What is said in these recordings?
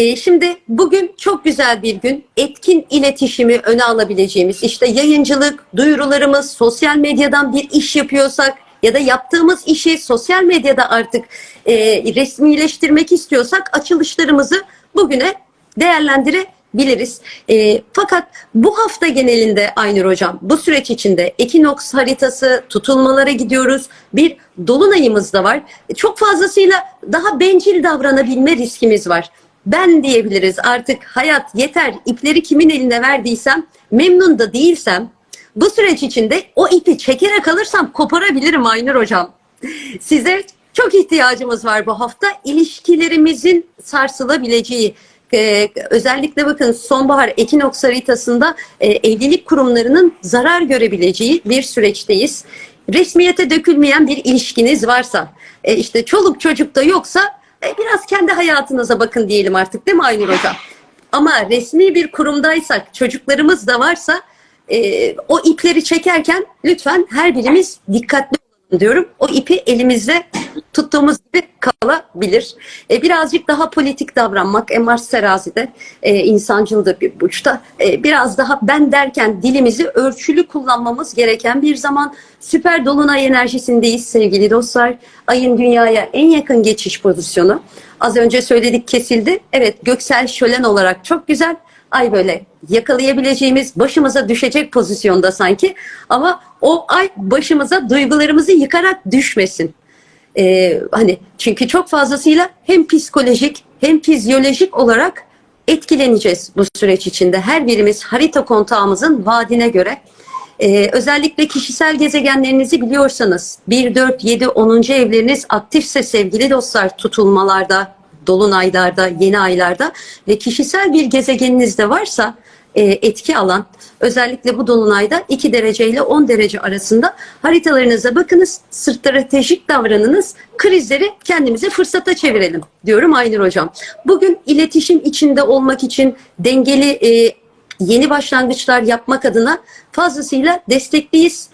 Ee, Şimdi bugün çok güzel bir gün. Etkin iletişimi öne alabileceğimiz, işte yayıncılık, duyurularımız, sosyal medyadan bir iş yapıyorsak ya da yaptığımız işi sosyal medyada artık e, resmileştirmek istiyorsak açılışlarımızı bugüne değerlendirebiliriz. E, fakat bu hafta genelinde Aynur Hocam bu süreç içinde ekinoks haritası tutulmalara gidiyoruz. Bir dolunayımız da var. Çok fazlasıyla daha bencil davranabilme riskimiz var. Ben diyebiliriz artık hayat yeter ipleri kimin eline verdiysem memnun da değilsem bu süreç içinde o ipi çekerek alırsam koparabilirim Aynur Hocam. Size çok ihtiyacımız var bu hafta. İlişkilerimizin sarsılabileceği, e, özellikle bakın sonbahar ekinoks haritasında e, evlilik kurumlarının zarar görebileceği bir süreçteyiz. Resmiyete dökülmeyen bir ilişkiniz varsa, e, işte çoluk çocuk da yoksa e, biraz kendi hayatınıza bakın diyelim artık değil mi Aynur Hocam? Ama resmi bir kurumdaysak, çocuklarımız da varsa e, o ipleri çekerken lütfen her birimiz dikkatli diyorum. O ipi elimizde tuttuğumuz gibi kalabilir. E, birazcık daha politik davranmak, Mars terazide e, insancıldır bir burçta. E, biraz daha ben derken dilimizi ölçülü kullanmamız gereken bir zaman. Süper dolunay enerjisindeyiz sevgili dostlar. Ayın dünyaya en yakın geçiş pozisyonu. Az önce söyledik kesildi. Evet göksel şölen olarak çok güzel ay böyle yakalayabileceğimiz başımıza düşecek pozisyonda sanki ama o ay başımıza duygularımızı yıkarak düşmesin. Ee, hani çünkü çok fazlasıyla hem psikolojik hem fizyolojik olarak etkileneceğiz bu süreç içinde. Her birimiz harita kontağımızın vaadine göre ee, özellikle kişisel gezegenlerinizi biliyorsanız 1, 4, 7, 10. evleriniz aktifse sevgili dostlar tutulmalarda, dolunaylarda, yeni aylarda ve kişisel bir gezegeniniz de varsa etki alan özellikle bu dolunayda 2 derece ile 10 derece arasında haritalarınıza bakınız, stratejik davranınız, krizleri kendimize fırsata çevirelim diyorum Aynur Hocam. Bugün iletişim içinde olmak için dengeli e, yeni başlangıçlar yapmak adına fazlasıyla destekliyiz.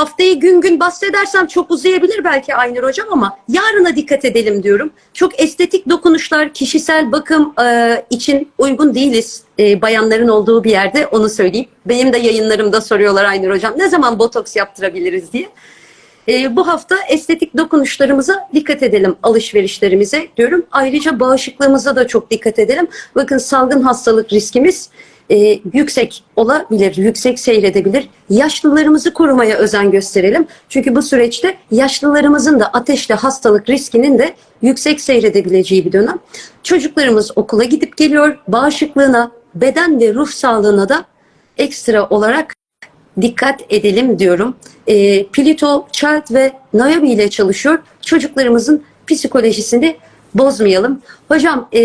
Haftayı gün gün bahsedersem çok uzayabilir belki Aynur Hocam ama yarına dikkat edelim diyorum. Çok estetik dokunuşlar, kişisel bakım e, için uygun değiliz e, bayanların olduğu bir yerde onu söyleyeyim. Benim de yayınlarımda soruyorlar Aynur Hocam ne zaman botoks yaptırabiliriz diye. E, bu hafta estetik dokunuşlarımıza dikkat edelim alışverişlerimize diyorum. Ayrıca bağışıklığımıza da çok dikkat edelim. Bakın salgın hastalık riskimiz e, yüksek olabilir, yüksek seyredebilir. Yaşlılarımızı korumaya özen gösterelim. Çünkü bu süreçte yaşlılarımızın da ateşli hastalık riskinin de yüksek seyredebileceği bir dönem. Çocuklarımız okula gidip geliyor. Bağışıklığına, beden ve ruh sağlığına da ekstra olarak dikkat edelim diyorum. E, Plito, Child ve Naomi ile çalışıyor. Çocuklarımızın psikolojisini bozmayalım. Hocam e,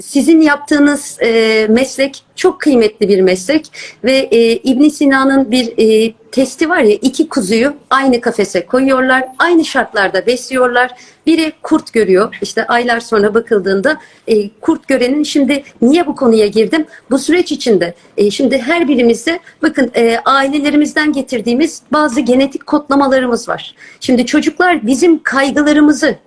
sizin yaptığınız e, meslek çok kıymetli bir meslek ve e, İbn Sina'nın bir e, testi var ya iki kuzuyu aynı kafese koyuyorlar, aynı şartlarda besliyorlar. Biri kurt görüyor. İşte aylar sonra bakıldığında e, kurt görenin şimdi niye bu konuya girdim? Bu süreç içinde e, şimdi her birimizde bakın e, ailelerimizden getirdiğimiz bazı genetik kodlamalarımız var. Şimdi çocuklar bizim kaygılarımızı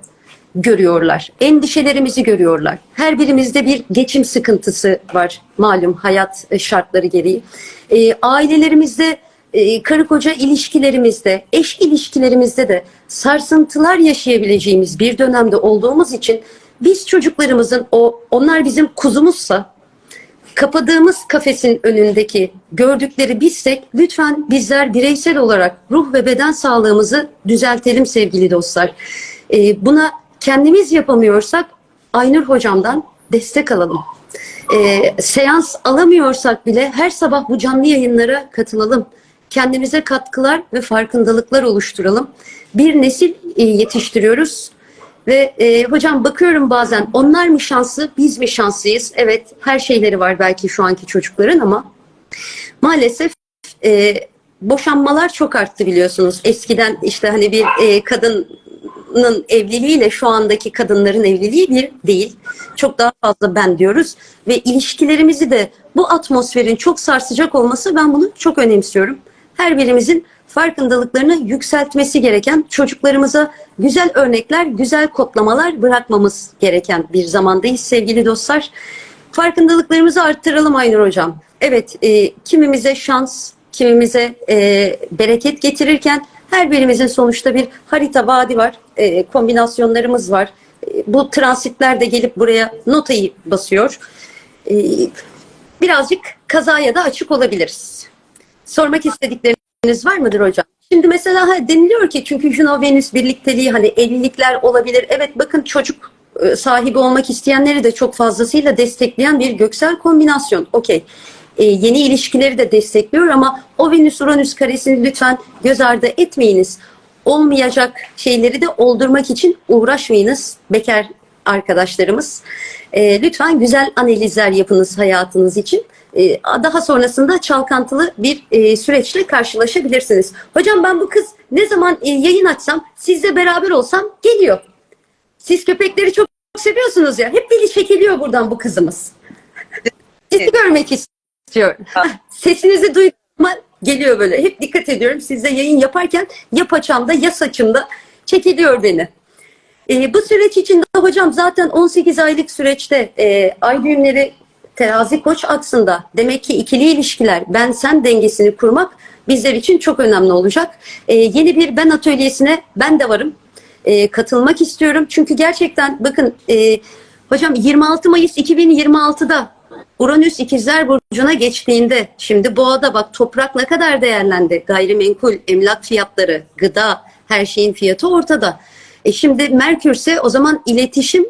görüyorlar. Endişelerimizi görüyorlar. Her birimizde bir geçim sıkıntısı var malum hayat e, şartları gereği. E, ailelerimizde, e, karı koca ilişkilerimizde, eş ilişkilerimizde de sarsıntılar yaşayabileceğimiz bir dönemde olduğumuz için biz çocuklarımızın o onlar bizim kuzumuzsa kapadığımız kafesin önündeki gördükleri bizsek lütfen bizler bireysel olarak ruh ve beden sağlığımızı düzeltelim sevgili dostlar. Ee, buna kendimiz yapamıyorsak Aynur hocamdan destek alalım. Ee, seans alamıyorsak bile her sabah bu canlı yayınlara katılalım. Kendimize katkılar ve farkındalıklar oluşturalım. Bir nesil e, yetiştiriyoruz. Ve e, hocam bakıyorum bazen onlar mı şanslı biz mi şanslıyız? Evet her şeyleri var belki şu anki çocukların ama maalesef e, boşanmalar çok arttı biliyorsunuz. Eskiden işte hani bir e, kadının evliliğiyle şu andaki kadınların evliliği bir değil. Çok daha fazla ben diyoruz. Ve ilişkilerimizi de bu atmosferin çok sarsacak olması ben bunu çok önemsiyorum. her birimizin farkındalıklarını yükseltmesi gereken çocuklarımıza güzel örnekler, güzel kodlamalar bırakmamız gereken bir zamandayız sevgili dostlar. Farkındalıklarımızı arttıralım Aynur Hocam. Evet, e, kimimize şans, kimimize e, bereket getirirken her birimizin sonuçta bir harita vaadi var, e, kombinasyonlarımız var. E, bu transitler de gelip buraya notayı basıyor. E, birazcık kazaya da açık olabiliriz. Sormak istedikleriniz var mıdır hocam? Şimdi mesela ha, deniliyor ki çünkü Juno Venüs birlikteliği hani evlilikler olabilir. Evet bakın çocuk e, sahibi olmak isteyenleri de çok fazlasıyla destekleyen bir göksel kombinasyon. Okey. E, yeni ilişkileri de destekliyor ama o Venüs Uranüs karesini lütfen göz ardı etmeyiniz. Olmayacak şeyleri de oldurmak için uğraşmayınız bekar arkadaşlarımız. E, lütfen güzel analizler yapınız hayatınız için. E, daha sonrasında çalkantılı bir e, süreçle karşılaşabilirsiniz. Hocam ben bu kız ne zaman e, yayın açsam sizle beraber olsam geliyor. Siz köpekleri çok seviyorsunuz ya. Hep beni çekiliyor buradan bu kızımız. Sizi görmek istiyor. Sesinizi duyma geliyor böyle. Hep dikkat ediyorum. Sizle yayın yaparken ya paçamda ya saçımda çekiliyor beni. E, bu süreç içinde hocam zaten 18 aylık süreçte e, ay düğümleri terazi koç aksında demek ki ikili ilişkiler ben sen dengesini kurmak bizler için çok önemli olacak. E, yeni bir ben atölyesine ben de varım. E, katılmak istiyorum. Çünkü gerçekten bakın e, hocam 26 Mayıs 2026'da Uranüs ikizler burcuna geçtiğinde şimdi boğada bak toprak ne kadar değerlendi. Gayrimenkul, emlak fiyatları, gıda her şeyin fiyatı ortada. E şimdi Merkür ise o zaman iletişim,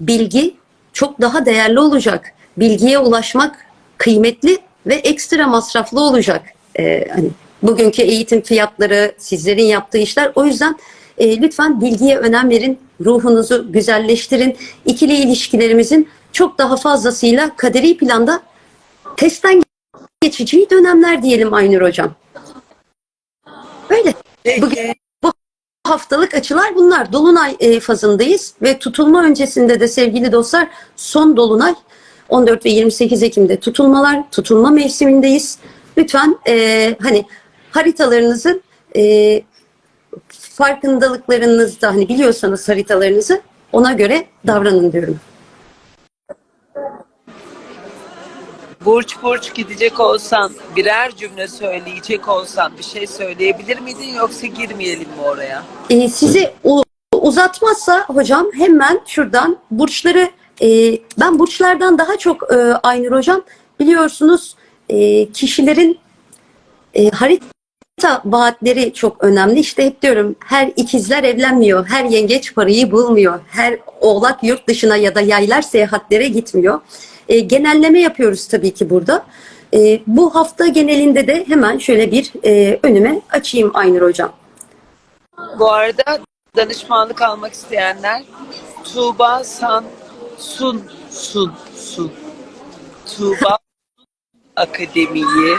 bilgi çok daha değerli olacak. Bilgiye ulaşmak kıymetli ve ekstra masraflı olacak. Ee, hani bugünkü eğitim fiyatları, sizlerin yaptığı işler. O yüzden e, lütfen bilgiye önem verin, ruhunuzu güzelleştirin. İkili ilişkilerimizin çok daha fazlasıyla kaderi planda testten geçeceği dönemler diyelim Aynur Hocam. Böyle. Bugün haftalık açılar bunlar. Dolunay e, fazındayız ve tutulma öncesinde de sevgili dostlar son dolunay 14 ve 28 Ekim'de tutulmalar, tutulma mevsimindeyiz. Lütfen e, hani haritalarınızın e, farkındalıklarınızda hani biliyorsanız haritalarınızı ona göre davranın diyorum. Burç burç gidecek olsan, birer cümle söyleyecek olsan bir şey söyleyebilir miydin yoksa girmeyelim mi oraya? E, sizi uzatmazsa hocam hemen şuradan burçları e, ben burçlardan daha çok e, Aynur hocam biliyorsunuz e, kişilerin e, harita vaatleri çok önemli. İşte hep diyorum her ikizler evlenmiyor, her yengeç parayı bulmuyor, her oğlak yurt dışına ya da yaylar seyahatlere gitmiyor. E, genelleme yapıyoruz tabii ki burada. E, bu hafta genelinde de hemen şöyle bir e, önüme açayım Aynur hocam. Bu arada danışmanlık almak isteyenler Tuğba San Sun Sun Sun Tuğba Akademi'yi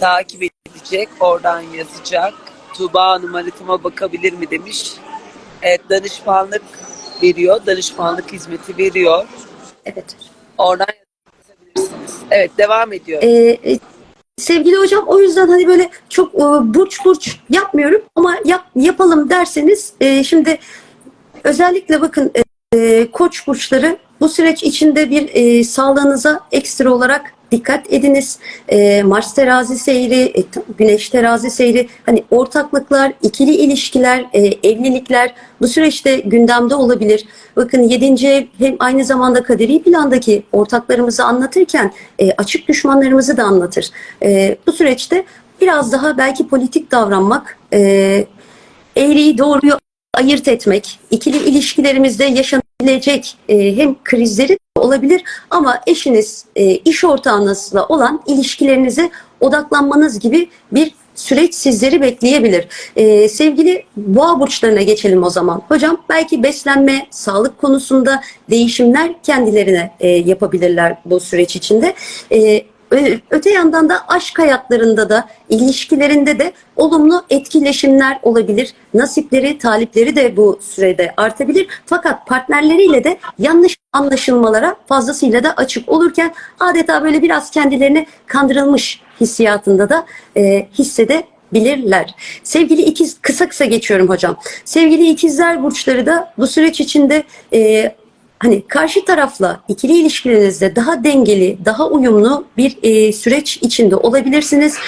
takip edecek, oradan yazacak. Tuğba Hanım haritıma bakabilir mi demiş. Evet, danışmanlık veriyor, danışmanlık hizmeti veriyor. Evet. Oradan yazabilirsiniz. Evet, devam ediyor. Ee, e, sevgili hocam o yüzden hani böyle çok e, burç burç yapmıyorum ama yap, yapalım derseniz e, şimdi özellikle bakın e, e, koç burçları bu süreç içinde bir e, sağlığınıza ekstra olarak dikkat ediniz. E, Mars terazi seyri, e, Güneş terazi seyri, hani ortaklıklar, ikili ilişkiler, e, evlilikler bu süreçte gündemde olabilir. Bakın 7. ev hem aynı zamanda kaderi plandaki ortaklarımızı anlatırken e, açık düşmanlarımızı da anlatır. E, bu süreçte biraz daha belki politik davranmak, e, eğriyi doğruyu ayırt etmek, ikili ilişkilerimizde yaşanabilecek e, hem krizleri olabilir ama eşiniz, e, iş ortağınızla olan ilişkilerinize odaklanmanız gibi bir süreç sizleri bekleyebilir. E, sevgili boğa burçlarına geçelim o zaman. Hocam belki beslenme, sağlık konusunda değişimler kendilerine e, yapabilirler bu süreç içinde. E, Öte yandan da aşk hayatlarında da ilişkilerinde de olumlu etkileşimler olabilir. Nasipleri, talipleri de bu sürede artabilir. Fakat partnerleriyle de yanlış anlaşılmalara fazlasıyla da açık olurken adeta böyle biraz kendilerini kandırılmış hissiyatında da e, hissedebilirler. Sevgili ikiz, kısa kısa geçiyorum hocam. Sevgili ikizler burçları da bu süreç içinde e, hani karşı tarafla ikili ilişkilerinizde daha dengeli, daha uyumlu bir e, süreç içinde olabilirsiniz.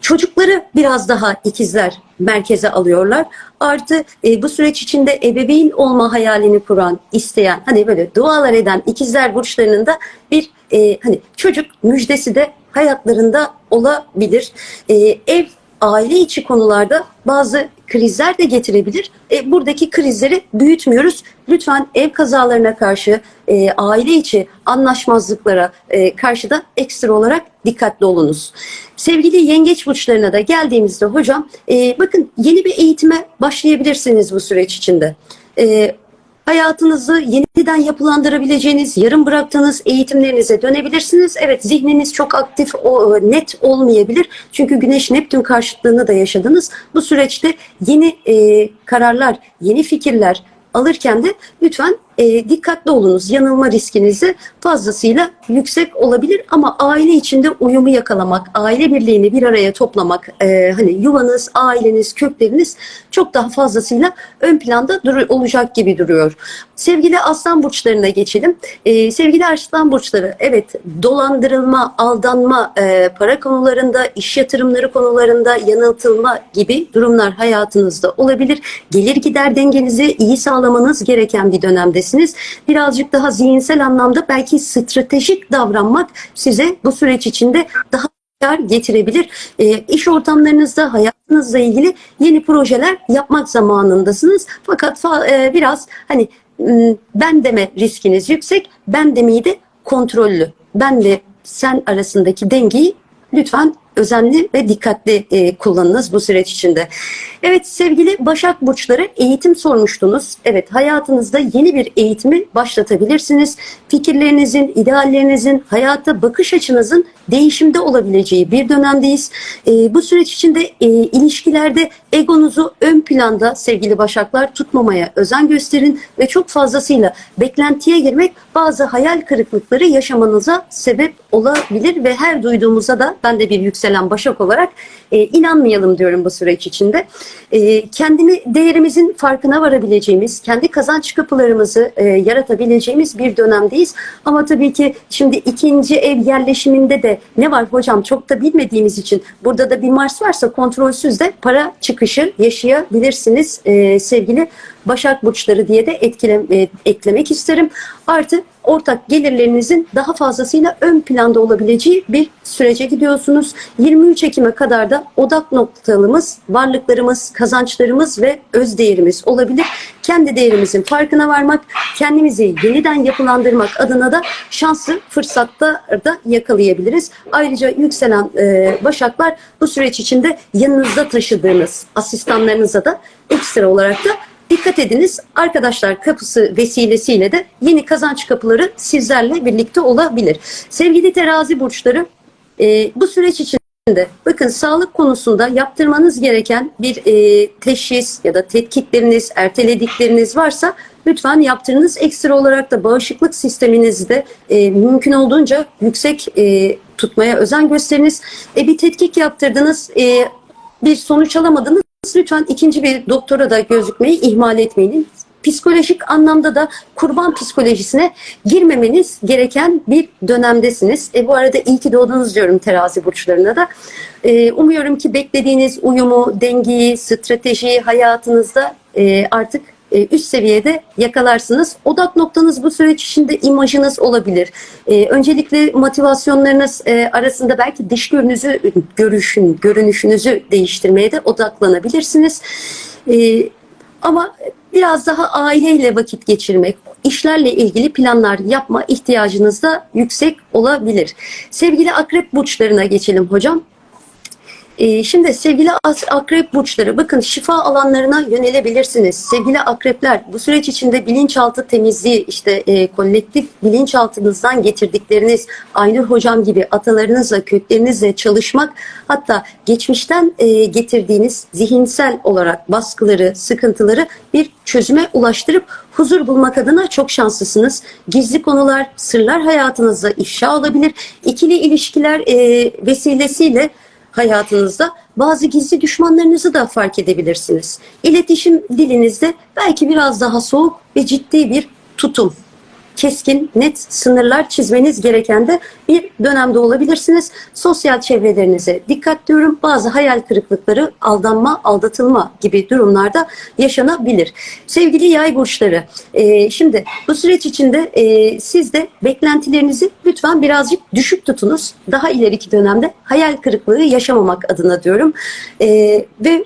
Çocukları biraz daha ikizler merkeze alıyorlar. Artı e, bu süreç içinde ebeveyn olma hayalini kuran, isteyen, hani böyle dualar eden ikizler burçlarının da bir e, hani çocuk müjdesi de hayatlarında olabilir. E, ev aile içi konularda bazı krizler de getirebilir. E, buradaki krizleri büyütmüyoruz. Lütfen ev kazalarına karşı, e, aile içi anlaşmazlıklara e, karşı da ekstra olarak dikkatli olunuz. Sevgili yengeç burçlarına da geldiğimizde hocam, e, bakın yeni bir eğitime başlayabilirsiniz bu süreç içinde. E, hayatınızı yeniden yapılandırabileceğiniz, yarım bıraktığınız eğitimlerinize dönebilirsiniz. Evet zihniniz çok aktif, o, net olmayabilir. Çünkü Güneş Neptün karşıtlığını da yaşadınız. Bu süreçte yeni e, kararlar, yeni fikirler alırken de lütfen e, dikkatli olunuz. Yanılma riskinizi fazlasıyla yüksek olabilir ama aile içinde uyumu yakalamak, aile birliğini bir araya toplamak, e, hani yuvanız, aileniz, kökleriniz çok daha fazlasıyla ön planda olacak gibi duruyor. Sevgili aslan burçlarına geçelim. E, sevgili aslan burçları, evet dolandırılma, aldanma, e, para konularında, iş yatırımları konularında yanıltılma gibi durumlar hayatınızda olabilir. Gelir gider dengenizi iyi sağlamanız gereken bir dönemdesiniz. Birazcık daha zihinsel anlamda belki stratejik davranmak size bu süreç içinde daha kar getirebilir. E, iş ortamlarınızda hayatınızla ilgili yeni projeler yapmak zamanındasınız. Fakat fa- e, biraz hani ben deme riskiniz yüksek. Ben demeyi de kontrollü. Benle sen arasındaki dengeyi lütfen özenli ve dikkatli e, kullanınız bu süreç içinde. Evet sevgili Başak Burçları eğitim sormuştunuz. Evet hayatınızda yeni bir eğitimi başlatabilirsiniz. Fikirlerinizin, ideallerinizin, hayata bakış açınızın değişimde olabileceği bir dönemdeyiz. E, bu süreç içinde e, ilişkilerde egonuzu ön planda sevgili Başaklar tutmamaya özen gösterin ve çok fazlasıyla beklentiye girmek bazı hayal kırıklıkları yaşamanıza sebep olabilir ve her duyduğumuza da ben de bir yükselen Başak olarak e, inanmayalım diyorum bu süreç içinde. E, kendini değerimizin farkına varabileceğimiz, kendi kazanç kapılarımızı e, yaratabileceğimiz bir dönemdeyiz. Ama tabii ki şimdi ikinci ev yerleşiminde de ne var hocam çok da bilmediğimiz için burada da bir Mars varsa kontrolsüz de para çıkışı yaşayabilirsiniz e, sevgili Başak Burçları diye de etkile, e, eklemek isterim. Artı ortak gelirlerinizin daha fazlasıyla ön planda olabileceği bir sürece gidiyorsunuz. 23 Ekim'e kadar da odak noktalarımız, varlıklarımız, kazançlarımız ve öz değerimiz olabilir. Kendi değerimizin farkına varmak, kendimizi yeniden yapılandırmak adına da şanslı fırsatta da yakalayabiliriz. Ayrıca yükselen e, başaklar bu süreç içinde yanınızda taşıdığınız asistanlarınıza da ekstra olarak da Dikkat ediniz arkadaşlar kapısı vesilesiyle de yeni kazanç kapıları sizlerle birlikte olabilir. Sevgili terazi burçları e, bu süreç içinde bakın sağlık konusunda yaptırmanız gereken bir e, teşhis ya da tetkikleriniz, erteledikleriniz varsa lütfen yaptırınız. Ekstra olarak da bağışıklık sisteminizi de e, mümkün olduğunca yüksek e, tutmaya özen gösteriniz. E, bir tetkik yaptırdınız, e, bir sonuç alamadınız. Lütfen ikinci bir doktora da gözükmeyi ihmal etmeyin. Psikolojik anlamda da kurban psikolojisine girmemeniz gereken bir dönemdesiniz. E, bu arada iyi ki doğdunuz diyorum terazi burçlarına da. E, umuyorum ki beklediğiniz uyumu, dengeyi, stratejiyi hayatınızda e, artık e, üst seviyede yakalarsınız. Odak noktanız bu süreç içinde imajınız olabilir. E, öncelikle motivasyonlarınız e, arasında belki dış görünüzü, görüşün, görünüşünüzü değiştirmeye de odaklanabilirsiniz. Ama biraz daha aileyle vakit geçirmek, işlerle ilgili planlar yapma ihtiyacınız da yüksek olabilir. Sevgili akrep burçlarına geçelim hocam. Ee, şimdi sevgili akrep burçları bakın şifa alanlarına yönelebilirsiniz. Sevgili akrepler bu süreç içinde bilinçaltı temizliği işte e, kolektif bilinçaltınızdan getirdikleriniz Aynur hocam gibi atalarınızla köklerinizle çalışmak hatta geçmişten e, getirdiğiniz zihinsel olarak baskıları sıkıntıları bir çözüme ulaştırıp huzur bulmak adına çok şanslısınız. Gizli konular, sırlar hayatınızda ifşa olabilir. İkili ilişkiler e, vesilesiyle hayatınızda bazı gizli düşmanlarınızı da fark edebilirsiniz. İletişim dilinizde belki biraz daha soğuk ve ciddi bir tutum keskin, net sınırlar çizmeniz gereken de bir dönemde olabilirsiniz. Sosyal çevrelerinize dikkat diyorum. Bazı hayal kırıklıkları, aldanma, aldatılma gibi durumlarda yaşanabilir. Sevgili yay burçları, e, şimdi bu süreç içinde e, siz de beklentilerinizi lütfen birazcık düşük tutunuz. Daha ileriki dönemde hayal kırıklığı yaşamamak adına diyorum. E, ve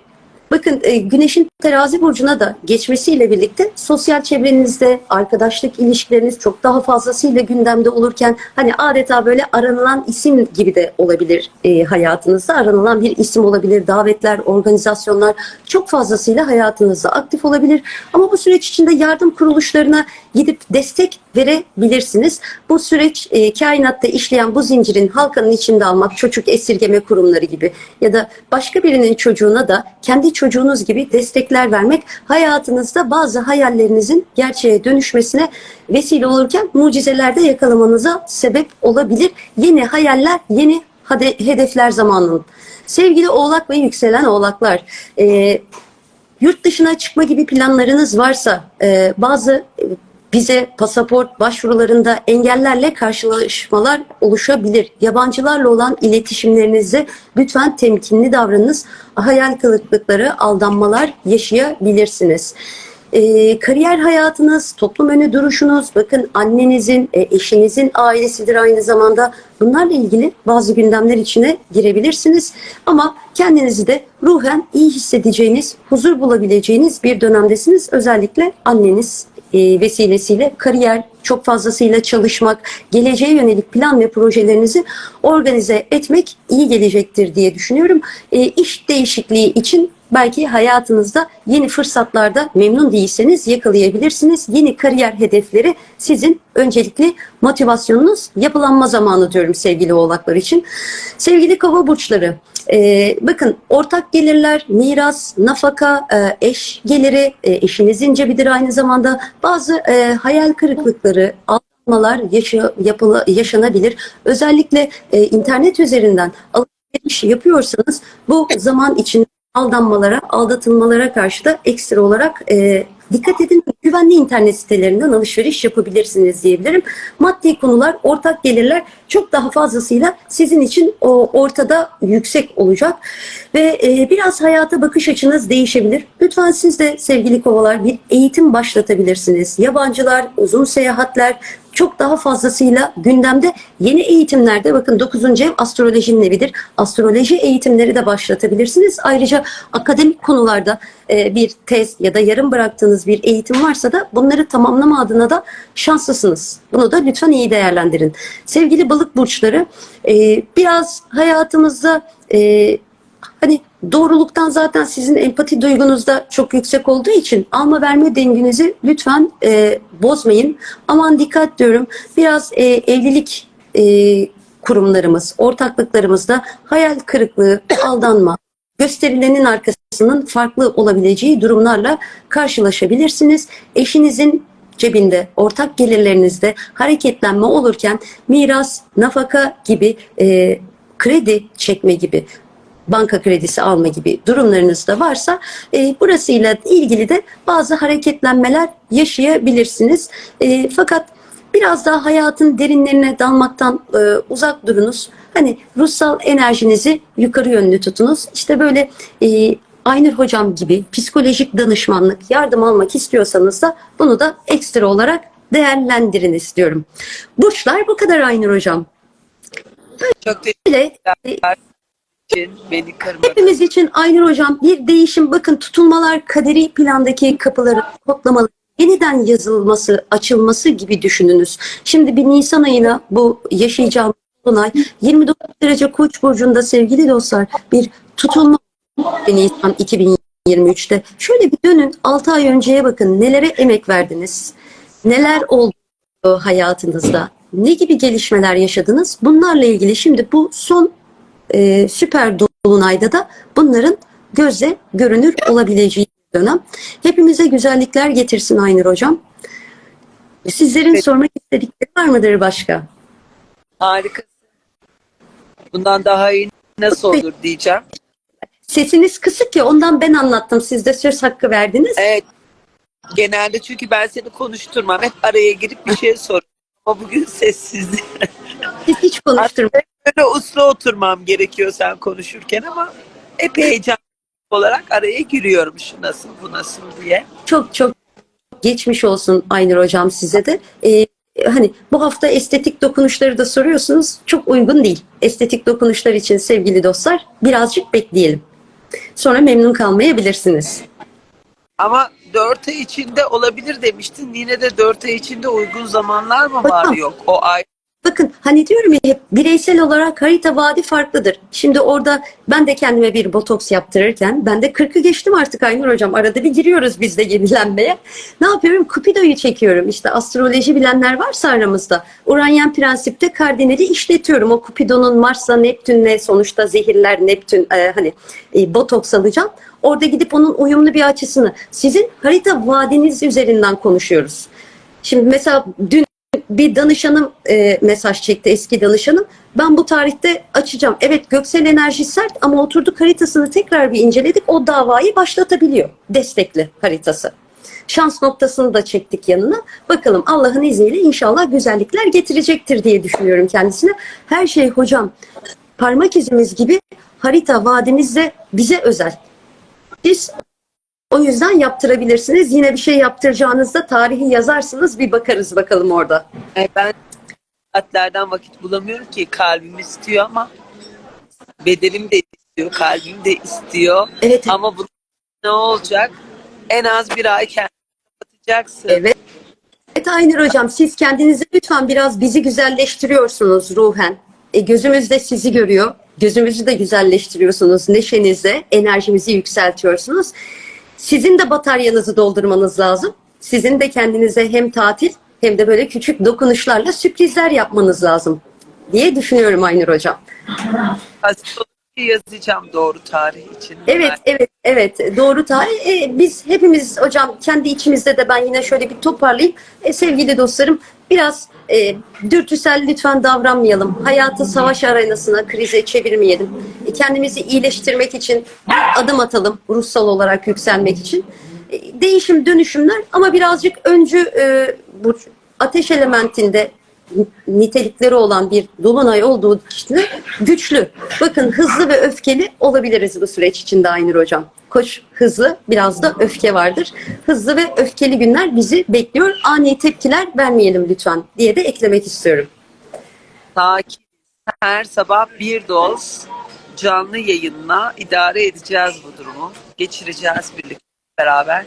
Bakın e, Güneş'in terazi burcuna da geçmesiyle birlikte sosyal çevrenizde arkadaşlık ilişkileriniz çok daha fazlasıyla gündemde olurken hani adeta böyle aranılan isim gibi de olabilir e, hayatınızda. Aranılan bir isim olabilir davetler organizasyonlar çok fazlasıyla hayatınızda aktif olabilir. Ama bu süreç içinde yardım kuruluşlarına gidip destek verebilirsiniz. Bu süreç e, kainatta işleyen bu zincirin halkanın içinde almak çocuk esirgeme kurumları gibi ya da başka birinin çocuğuna da kendi çocuğunuz gibi destekler vermek hayatınızda bazı hayallerinizin gerçeğe dönüşmesine vesile olurken mucizelerde yakalamanıza sebep olabilir. Yeni hayaller, yeni hedefler zamanının. Sevgili oğlak ve yükselen oğlaklar, e, yurt dışına çıkma gibi planlarınız varsa e, bazı vize, pasaport başvurularında engellerle karşılaşmalar oluşabilir. Yabancılarla olan iletişimlerinizde lütfen temkinli davranınız. Hayal kırıklıkları, aldanmalar yaşayabilirsiniz. E, kariyer hayatınız, toplum önü duruşunuz, bakın annenizin, e, eşinizin ailesidir aynı zamanda. Bunlarla ilgili bazı gündemler içine girebilirsiniz. Ama kendinizi de ruhen iyi hissedeceğiniz, huzur bulabileceğiniz bir dönemdesiniz. Özellikle anneniz e, vesilesiyle kariyer, çok fazlasıyla çalışmak, geleceğe yönelik plan ve projelerinizi organize etmek iyi gelecektir diye düşünüyorum. E, iş değişikliği için belki hayatınızda yeni fırsatlarda memnun değilseniz yakalayabilirsiniz. Yeni kariyer hedefleri sizin öncelikli motivasyonunuz yapılanma zamanı diyorum sevgili oğlaklar için. Sevgili kova burçları e, bakın ortak gelirler, miras, nafaka, e, eş geliri, e, eşinizin cebidir aynı zamanda bazı e, hayal kırıklıkları, aldanmalar yaşa, yaşanabilir. Özellikle e, internet üzerinden alışveriş yapıyorsanız bu zaman için aldanmalara, aldatılmalara karşı da ekstra olarak e, dikkat edin. Güvenli internet sitelerinden alışveriş yapabilirsiniz diyebilirim. Maddi konular, ortak gelirler çok daha fazlasıyla sizin için ortada yüksek olacak ve e, biraz hayata bakış açınız değişebilir. Lütfen siz de sevgili kovalar bir eğitim başlatabilirsiniz. Yabancılar, uzun seyahatler, çok daha fazlasıyla gündemde yeni eğitimlerde bakın 9. ev astrolojinin evidir. Astroloji eğitimleri de başlatabilirsiniz. Ayrıca akademik konularda e, bir tez ya da yarım bıraktığınız bir eğitim varsa da bunları tamamlama adına da şanslısınız. Bunu da lütfen iyi değerlendirin. Sevgili balık burçları e, biraz hayatımızda e, hani doğruluktan zaten sizin empati duygunuz da çok yüksek olduğu için alma verme dengenizi lütfen e, bozmayın. Aman dikkat diyorum. Biraz e, evlilik e, kurumlarımız, ortaklıklarımızda hayal kırıklığı, aldanma, gösterilenin arkasının farklı olabileceği durumlarla karşılaşabilirsiniz. Eşinizin cebinde, ortak gelirlerinizde hareketlenme olurken miras, nafaka gibi e, kredi çekme gibi banka kredisi alma gibi durumlarınız da varsa e, burasıyla ilgili de bazı hareketlenmeler yaşayabilirsiniz. E, fakat biraz daha hayatın derinlerine dalmaktan e, uzak durunuz. Hani ruhsal enerjinizi yukarı yönlü tutunuz. İşte böyle e, Aynur hocam gibi psikolojik danışmanlık, yardım almak istiyorsanız da bunu da ekstra olarak değerlendirin istiyorum. Burçlar bu kadar Aynur hocam. Çok teşekkürler için beni. Hepimiz için Aynur Hocam bir değişim bakın tutulmalar kaderi plandaki kapıların kodlamaları yeniden yazılması, açılması gibi düşününüz. Şimdi bir Nisan ayına bu yaşayacağımız Dolunay 29 derece Koç burcunda sevgili dostlar bir tutulma Nisan 2023'te. Şöyle bir dönün 6 ay önceye bakın nelere emek verdiniz? Neler oldu hayatınızda? Ne gibi gelişmeler yaşadınız? Bunlarla ilgili şimdi bu son e, süper dolunayda da bunların gözle görünür olabileceği dönem. Hepimize güzellikler getirsin Aynur Hocam. Sizlerin Evet. sormak istedikleri var mıdır başka? Harikasın. Bundan daha iyi nasıl olur diyeceğim. Sesiniz kısık ya ondan ben anlattım. Siz de söz hakkı verdiniz. Evet. Genelde çünkü ben seni konuşturmam. Hep araya girip bir şey sor. Ama bugün sessizlik. Siz hiç konuşturmayın. Böyle uslu oturmam gerekiyor sen konuşurken ama hep heyecan olarak araya giriyorum şu nasıl bu nasıl diye. Çok çok geçmiş olsun Aynur Hocam size de. Ee, hani bu hafta estetik dokunuşları da soruyorsunuz. Çok uygun değil. Estetik dokunuşlar için sevgili dostlar birazcık bekleyelim. Sonra memnun kalmayabilirsiniz. Ama 4 ay içinde olabilir demiştin. Yine de 4 ay içinde uygun zamanlar mı var Hocam. yok? O ay Bakın hani diyorum ya hep bireysel olarak harita vadi farklıdır. Şimdi orada ben de kendime bir botoks yaptırırken ben de 40'ı geçtim artık Aynur Hocam. Arada bir giriyoruz biz de yenilenmeye. Ne yapıyorum? Cupido'yu çekiyorum. İşte astroloji bilenler varsa aramızda. Uranyen prensipte kardinali işletiyorum. O Cupido'nun Mars'la Neptün'le sonuçta zehirler Neptün e, hani e, botoks alacağım. Orada gidip onun uyumlu bir açısını sizin harita vadiniz üzerinden konuşuyoruz. Şimdi mesela dün bir danışanım e, mesaj çekti eski danışanım. Ben bu tarihte açacağım. Evet göksel enerji sert ama oturduk haritasını tekrar bir inceledik. O davayı başlatabiliyor. Destekli haritası. Şans noktasını da çektik yanına. Bakalım Allah'ın izniyle inşallah güzellikler getirecektir diye düşünüyorum kendisine. Her şey hocam parmak izimiz gibi harita vadimiz de bize özel. Siz o yüzden yaptırabilirsiniz. Yine bir şey yaptıracağınızda tarihi yazarsınız bir bakarız bakalım orada. e, ben saatlerden vakit bulamıyorum ki kalbim istiyor ama bedenim de istiyor, kalbim de istiyor. Evet. Ama bu ne olacak? En az bir ay kendini kapatacaksın. Evet. Evet Aynur Hocam siz kendinizi lütfen biraz bizi güzelleştiriyorsunuz ruhen. E, gözümüz de sizi görüyor. Gözümüzü de güzelleştiriyorsunuz. Neşenize, enerjimizi yükseltiyorsunuz. Sizin de bataryanızı doldurmanız lazım. Sizin de kendinize hem tatil hem de böyle küçük dokunuşlarla sürprizler yapmanız lazım diye düşünüyorum Aynur Hocam. Yazacağım doğru tarih için. Evet, evet, evet. Doğru tarih. E, biz hepimiz hocam kendi içimizde de ben yine şöyle bir toparlayayım. E, sevgili dostlarım biraz e, dürtüsel lütfen davranmayalım. Hayatı savaş arenasına, krize çevirmeyelim. E, kendimizi iyileştirmek için bir adım atalım. Ruhsal olarak yükselmek için. E, değişim, dönüşümler ama birazcık öncü e, bu ateş elementinde nitelikleri olan bir dolunay olduğu için güçlü. Bakın hızlı ve öfkeli olabiliriz bu süreç içinde Aynur Hocam. Koç hızlı, biraz da öfke vardır. Hızlı ve öfkeli günler bizi bekliyor. Ani tepkiler vermeyelim lütfen diye de eklemek istiyorum. Sakin. Her sabah bir doz canlı yayınla idare edeceğiz bu durumu. Geçireceğiz birlikte beraber.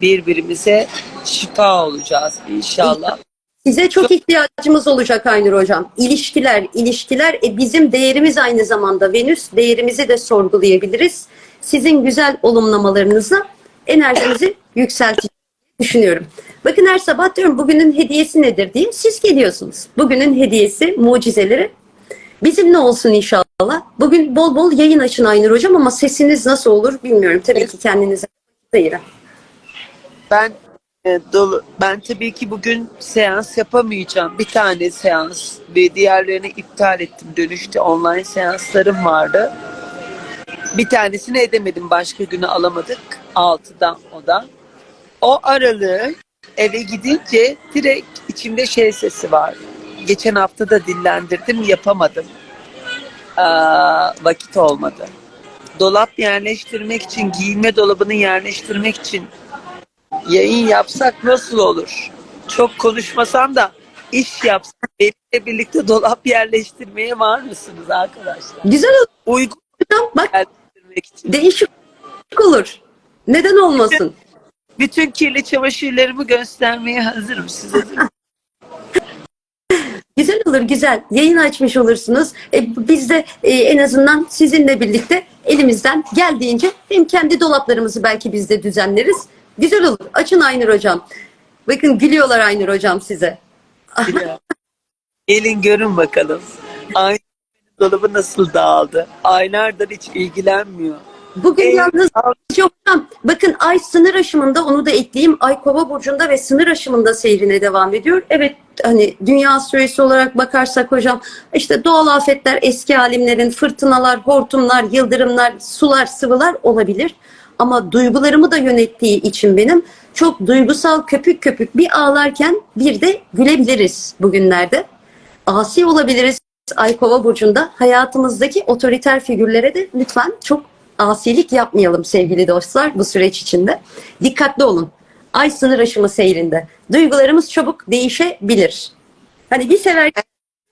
Birbirimize şifa olacağız inşallah. Size çok ihtiyacımız olacak Aynur Hocam. İlişkiler, ilişkiler e, bizim değerimiz aynı zamanda. Venüs değerimizi de sorgulayabiliriz. Sizin güzel olumlamalarınızla enerjimizi yükselteceğini düşünüyorum. Bakın her sabah diyorum bugünün hediyesi nedir diye. Siz geliyorsunuz. Bugünün hediyesi mucizeleri bizim ne olsun inşallah. Bugün bol bol yayın açın Aynur Hocam ama sesiniz nasıl olur bilmiyorum. Tabii ki kendinize ayırın. Ben e, dolu, ben tabii ki bugün seans yapamayacağım. Bir tane seans ve diğerlerini iptal ettim. Dönüşte online seanslarım vardı. Bir tanesini edemedim. Başka günü alamadık. 6'dan o da. O aralığı eve gidince direkt içimde şey sesi var. Geçen hafta da dillendirdim yapamadım. Aa, vakit olmadı. Dolap yerleştirmek için, giyinme dolabını yerleştirmek için yayın yapsak nasıl olur? Çok konuşmasam da iş yapsak benimle birlikte dolap yerleştirmeye var mısınız arkadaşlar? Güzel Uygun hocam bak yerleştirmek için. değişik olur. Neden olmasın? Bütün kirli çamaşırlarımı göstermeye hazırım. Siz hazır mısınız? Güzel olur güzel. Yayın açmış olursunuz. E, biz de e, en azından sizinle birlikte elimizden geldiğince hem kendi dolaplarımızı belki biz de düzenleriz. Güzel olur. Açın Aynur Hocam. Bakın gülüyorlar Aynur Hocam size. Gelin görün bakalım. Aynı dolabı nasıl dağıldı. Aylardır hiç ilgilenmiyor. Bugün Ee, yalnız hocam bakın ay sınır aşımında onu da ekleyeyim. Ay kova burcunda ve sınır aşımında seyrine devam ediyor. Evet hani dünya süresi olarak bakarsak hocam işte doğal afetler eski alimlerin fırtınalar, hortumlar, yıldırımlar, sular, sıvılar olabilir. Ama duygularımı da yönettiği için benim çok duygusal köpük köpük bir ağlarken bir de gülebiliriz bugünlerde. Asi olabiliriz Ay Kova burcunda. Hayatımızdaki otoriter figürlere de lütfen çok asilik yapmayalım sevgili dostlar bu süreç içinde. Dikkatli olun. Ay sınır aşımı seyrinde. Duygularımız çabuk değişebilir. Hani bir sever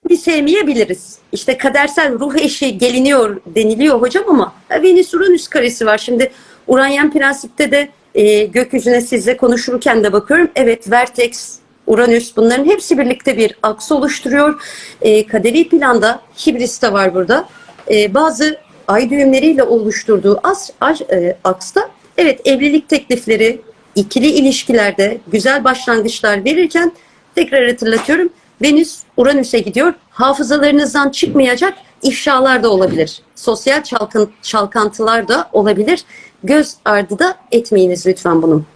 bir sevmeyebiliriz. İşte kadersel ruh eşi geliniyor deniliyor hocam ama Venüs Uranüs karesi var. Şimdi Uranyen prensipte de e, gökyüzüne sizle konuşurken de bakıyorum. Evet Vertex, Uranüs bunların hepsi birlikte bir aks oluşturuyor. E, kaderi planda Hibris de var burada. E, bazı ay düğümleriyle oluşturduğu as, as, e, aksta evet evlilik teklifleri, ikili ilişkilerde güzel başlangıçlar verirken tekrar hatırlatıyorum. Venüs Uranüs'e gidiyor. Hafızalarınızdan çıkmayacak ifşalar da olabilir. Sosyal çalkın, çalkantılar da olabilir. Göz ardı da etmeyiniz lütfen bunun.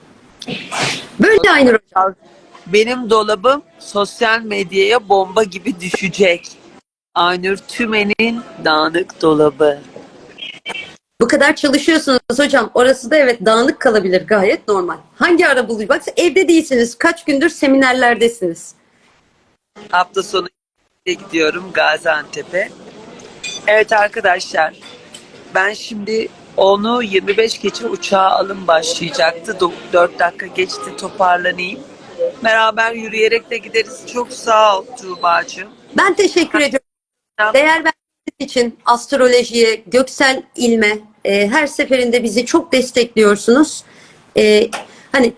Böyle Aynur Hocam. Benim dolabım sosyal medyaya bomba gibi düşecek. Aynur Tümen'in dağınık dolabı. Bu kadar çalışıyorsunuz hocam. Orası da evet dağınık kalabilir gayet normal. Hangi ara buluyor? Bak evde değilsiniz. Kaç gündür seminerlerdesiniz. Hafta sonu gidiyorum Gaziantep'e. Evet arkadaşlar ben şimdi onu 25 geçe uçağa alım başlayacaktı. 4 dakika geçti toparlanayım. Beraber yürüyerek de gideriz. Çok sağ ol Tuğba'cığım. Ben teşekkür ediyorum. Değer verdiğiniz için astrolojiye, göksel ilme e, her seferinde bizi çok destekliyorsunuz. E, hani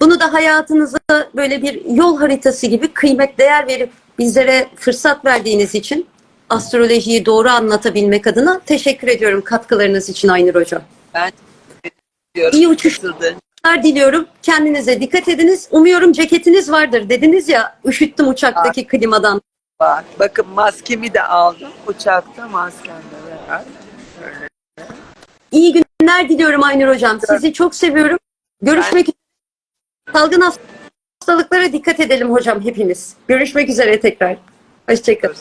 bunu da hayatınıza böyle bir yol haritası gibi kıymet değer verip bizlere fırsat verdiğiniz için astrolojiyi doğru anlatabilmek adına teşekkür ediyorum katkılarınız için Aynur Hocam. Ben diyorum. İyi uçuşlar diliyorum. Kendinize dikkat ediniz. Umuyorum ceketiniz vardır. Dediniz ya üşüttüm uçaktaki klimadan. Bak, bakın maskemi de aldım. Uçakta maskemle beraber. İyi günler diliyorum Aynur Hocam. Sizi çok seviyorum. Görüşmek üzere. Salgın hastalıklara dikkat edelim hocam hepimiz. Görüşmek üzere tekrar. Hoşçakalın.